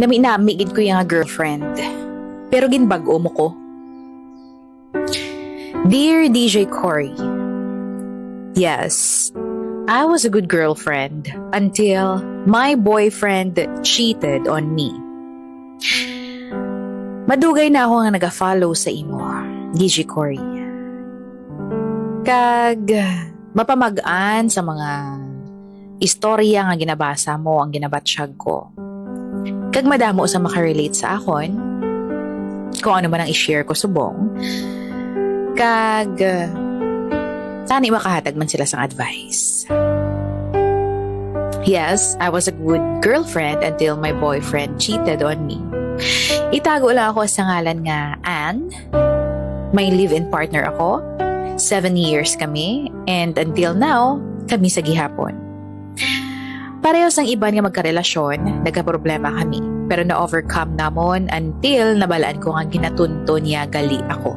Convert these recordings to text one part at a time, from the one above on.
Nami-nami gid ko yung girlfriend. Pero ginbag-o mo ko. Dear DJ Cory, Yes, I was a good girlfriend until my boyfriend cheated on me. Madugay na ako nga nag-follow sa imo, DJ Cory. Kag mapamagaan sa mga istorya nga ginabasa mo ang ginabatsyag ko. Kag madamo sa makarelate sa akon, kung ano man ang i-share ko subong, kag tani makahatag man sila sang advice. Yes, I was a good girlfriend until my boyfriend cheated on me. Itago lang ako sa ngalan nga Anne. May live-in partner ako. Seven years kami. And until now, kami sa gihapon. Parehas ang iba nga magkarelasyon, nagka-problema kami. Pero na-overcome namon until nabalaan ko nga ginatunto niya gali ako.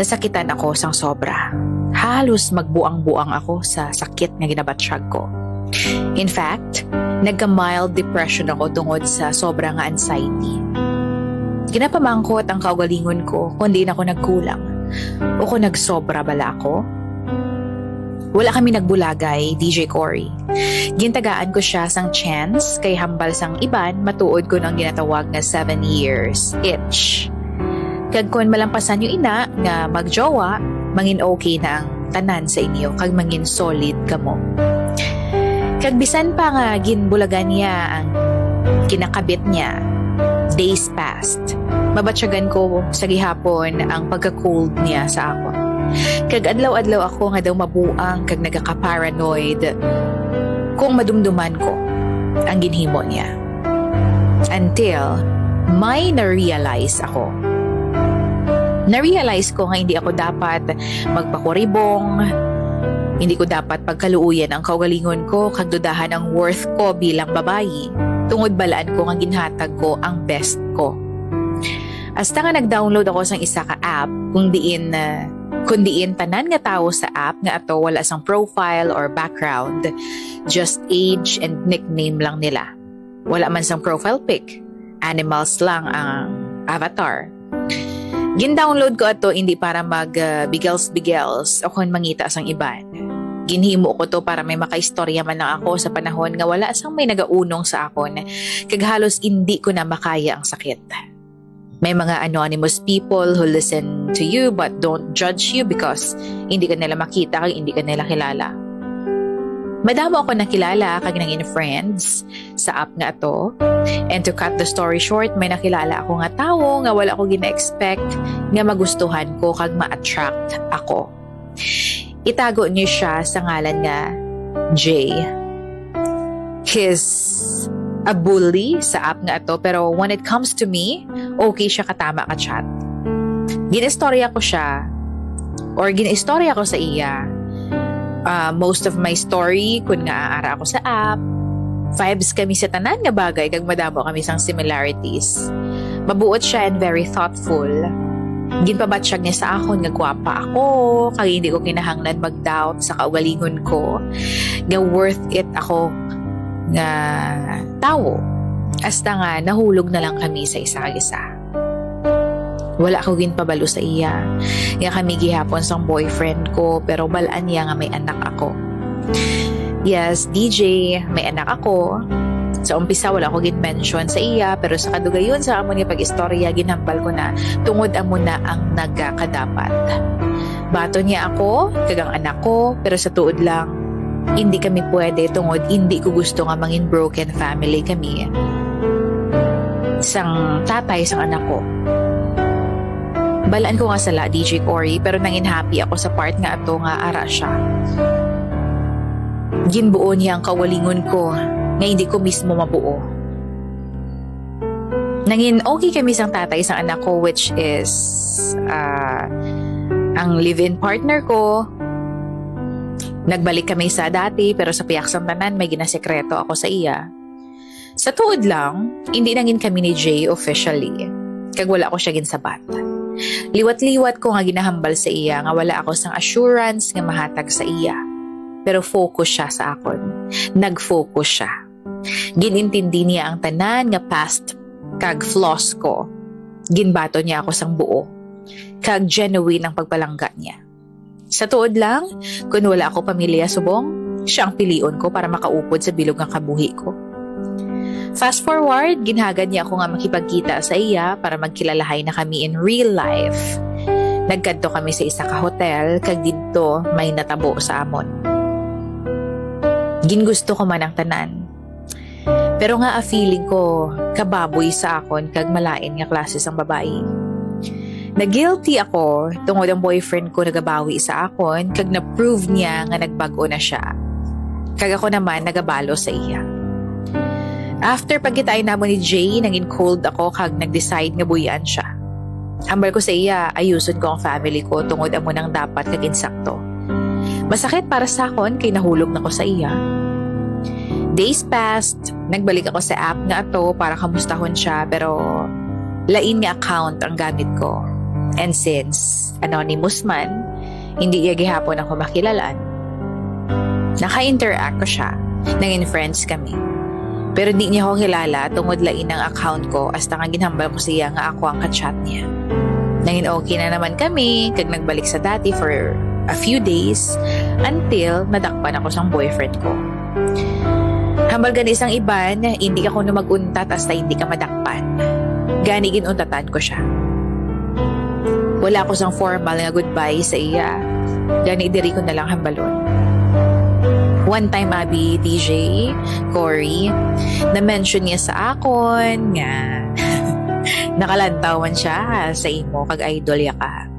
Nasakitan ako sang sobra. Halos magbuang-buang ako sa sakit nga ginabatsyag ko. In fact, nagka-mild depression ako tungod sa sobra nga anxiety. Ginapamangkot ang kaugalingon ko kundi na ako nagkulang. O kung nagsobra bala ako. Wala kami nagbulagay, DJ Cory. Gintagaan ko siya sang chance kay hambal sang iban matuod ko ng ginatawag na 7 years itch. Kag kun malampasan yung ina nga magjowa, mangin okay na ang tanan sa inyo kag mangin solid kamo. Kag bisan pa nga ginbulagan niya ang kinakabit niya, days passed. Mabatsyagan ko sa gihapon ang pagka-cold niya sa ako. Kag adlaw-adlaw ako nga daw mabuang kag nagaka-paranoid kung madumduman ko ang ginhimo niya. Until may na-realize ako. Na-realize ko nga hindi ako dapat magpakuribong, hindi ko dapat pagkaluuyan ang kaugalingon ko kag dudahan ang worth ko bilang babayi. Tungod balaan ko nga ginhatag ko ang best ko. Hasta nga nag-download ako sang isa ka app kung diin uh, kung diin tanan nga tao sa app nga ato wala sang profile or background, just age and nickname lang nila. Wala man sang profile pic. Animals lang ang avatar. Gin-download ko ato hindi para mag uh, bigels-bigels o kung mangita sang iban. Ginhimo ko to para may makaistorya man lang ako sa panahon nga wala sang may nagaunong sa akon kag halos hindi ko na makaya ang sakit. May mga anonymous people who listen to you but don't judge you because hindi ka nila makita kag hindi ka nila kilala. Madamo ako nakilala kag nangin friends sa app nga to. And to cut the story short, may nakilala ako nga tawo nga wala ko gina-expect nga magustuhan ko kag ma-attract ako. Itago niyo siya sa ngalan nga Jay. He's a bully sa app nga to pero when it comes to me, okay siya katama ka chat. Ginistorya ko siya or ginistorya ko sa iya uh, most of my story kun nga aara ako sa app vibes kami sa tanan nga bagay kag madamo kami sang similarities. Mabuot siya and very thoughtful. Ginpabatsyag niya sa akon nga gwapa ako kag hindi ko kinahanglan mag-doubt sa kaugalingon ko. Nga worth it ako nga tawo hasta nga nahulog na lang kami sa isa-isa wala ko ginpabalo sa iya. Nga kami gihapon sang boyfriend ko pero balaan niya nga may anak ako. Yes, DJ, may anak ako. Sa umpisa wala ko gin-mention sa iya pero sa kadugayon sa amon nga pag-istorya ginhambal ko na tungod amo na ang nagkakadapat. Bato niya ako, kagang anak ko, pero sa tuod lang hindi kami pwede tungod hindi ko gusto nga mangin broken family kami. Sang tatay sang anak ko. Balaan ko nga sala, DJ Cory, pero nangin happy ako sa part nga ato nga ara siya. Ginbuo niya ang kawalingon ko nga hindi ko mismo mabuo. Nangin okay kami sang tatay sang anak ko which is uh, ang live-in partner ko. Nagbalik kami sa dati pero sa piyaksang tanan may ginasekreto ako sa iya. Sa tuod lang, hindi nangin kami ni Jay officially. Kag wala ko siya ginsabat. Liwat-liwat ko nga ginahambal sa iya nga wala ako sang assurance nga mahatag sa iya. Pero focus siya sa akon. Nag-focus siya. Ginintindi niya ang tanan nga past kag flaws ko. Ginbato niya ako sang buo. Kag genuine ang pagpalangga niya. Sa tuod lang, kung wala ako pamilya subong, siya ang pilion ko para makaupod sa bilog ng kabuhi ko. Fast forward, ginhagad niya ako nga makipagkita sa iya para magkilalahay na kami in real life. Nagkadto kami sa isa ka hotel, kag didto may natabo sa amon. Gingusto ko man ang tanan. Pero nga a feeling ko, kababoy sa akon kag malain nga klase sang babae. Na-guilty ako tungod ang boyfriend ko nagabawi sa akon kag na-prove niya nga nagbago na siya. Kag ako naman nagabalo sa iya. After pagkitay namo ni Jay, naging cold ako kag nag-decide nga buyan siya. Hambal ko sa iya, ayuson ko ang family ko tungod amo nang dapat kag insakto. Masakit para sa akon kay nahulog na ko sa iya. Days passed, nagbalik ako sa app nga ato para kamustahon siya pero lain nga account ang gamit ko. And since anonymous man, hindi iya gihapon ako makilalan. Naka-interact ko siya. Nangin friends kami. Pero di niya ako kilala tungod lain ang account ko hasta nga ginhambal ko siya nga ako ang kachat niya. Nangin okay na naman kami kag nagbalik sa dati for a few days until nadakpan ako sang boyfriend ko. Hambal gani isang iban, hindi ako na maguntat hasta hindi ka madakpan. Gani ginuntatan ko siya. Wala ko sang formal nga goodbye sa iya. Gani diri ko na lang hambalon. One time, Abby, DJ, Cory, na-mention niya sa akon nga nakalantawan siya sa imo kag idol ya ka.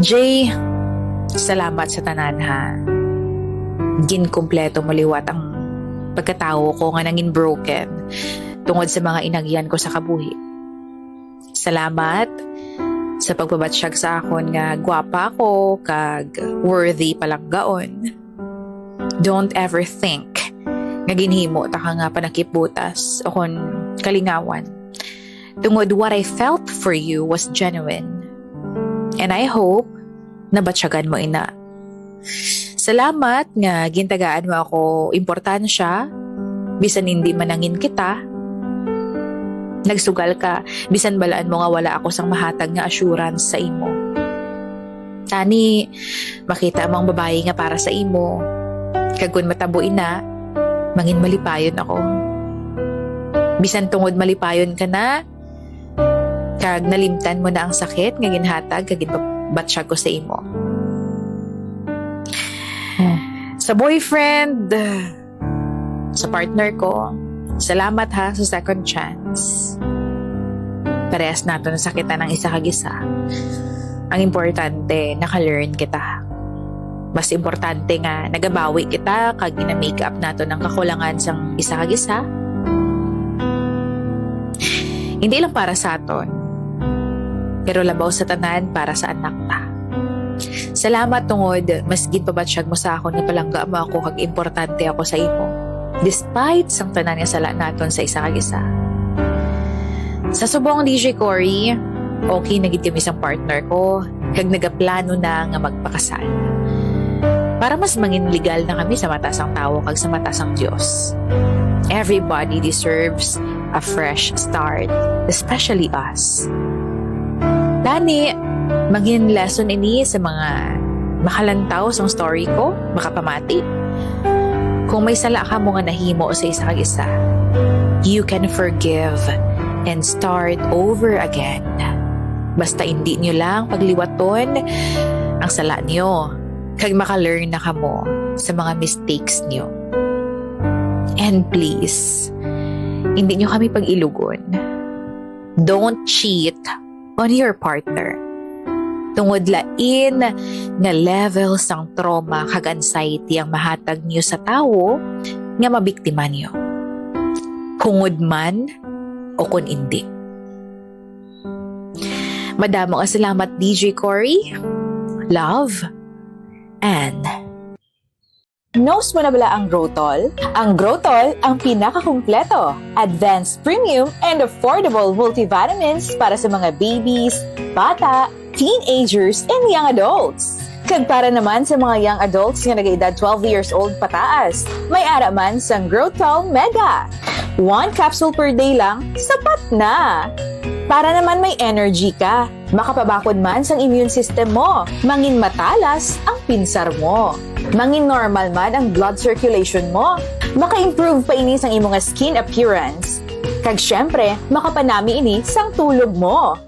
Jay, salamat sa tanan ha. Gin kumpleto maliwat ang pagkatao ko nga nangin broken tungod sa mga inagyan ko sa kabuhi. Salamat sa pagbabatsyag sa akon nga gwapa ko kag worthy palang gaon. Don't ever think nga ginhimo ta ka nga panakiputas o kon kalingawan. Tungod what I felt for you was genuine. And I hope na batsyagan mo ina. Salamat nga gintagaan mo ako importansya bisan hindi manangin kita Nagsugal ka, bisan balaan mo nga wala ako sang mahatag nga assurance sa imo. Tani, makita amang babae nga para sa imo. Kagun matabuin na, mangin malipayon ako. Bisan tungod malipayon ka na, kag nalimtan mo na ang sakit nga ginhatag kag ginbatsya ko sa imo. Sa boyfriend, sa partner ko, Salamat ha sa second chance. Parehas nato na sakitan ng isa kag isa. Ang importante, naka-learn kita. Mas importante nga, nagabawi kita kag gina-make up nato ng kakulangan sang isa kag isa. Hindi lang para sa aton, pero labaw sa tanan para sa anak ta. Salamat tungod, mas ginpabatsyag mo sa akon nga palangga mo ako kag importante ako sa imo despite sang tanan nga sala naton sa isa kag isa. Sa subong DJ Cory, okay na gid kami sang partner ko, kag nagaplano na nga magpakasal. Para mas mangin legal na kami sa mata sang tao kag sa mata sang Dios. Everybody deserves a fresh start, especially us. Dani, maging lesson ini sa mga makalantaw sang story ko, makapamati. Kung may sala ka mo nga nahimo sa isa kag isa, you can forgive and start over again. Basta hindi nyo lang pagliwaton ang sala nyo kag maka-learn na kamo sa mga mistakes nyo. And please, hindi nyo kami pag-ilugon. Don't cheat on your partner tungod lain nga level sang trauma kag anxiety ang mahatag niyo sa tawo nga mabiktima niyo. Kungod man o kun hindi. Madamo ka salamat DJ Cory. Love and Knows mo na bala ang Growtol? Ang Growtol ang pinakakumpleto, advanced premium and affordable multivitamins para sa mga babies, bata, teenagers, and young adults. Kag para naman sa mga young adults nga nag-edad 12 years old pataas, may ara man sang Grow Tall Mega. One capsule per day lang, sapat na! Para naman may energy ka, makapabakod man sang immune system mo, mangin matalas ang pinsar mo. Mangin normal man ang blood circulation mo, maka-improve pa ini sang imong skin appearance. Kag syempre, makapanami ini sang tulog mo.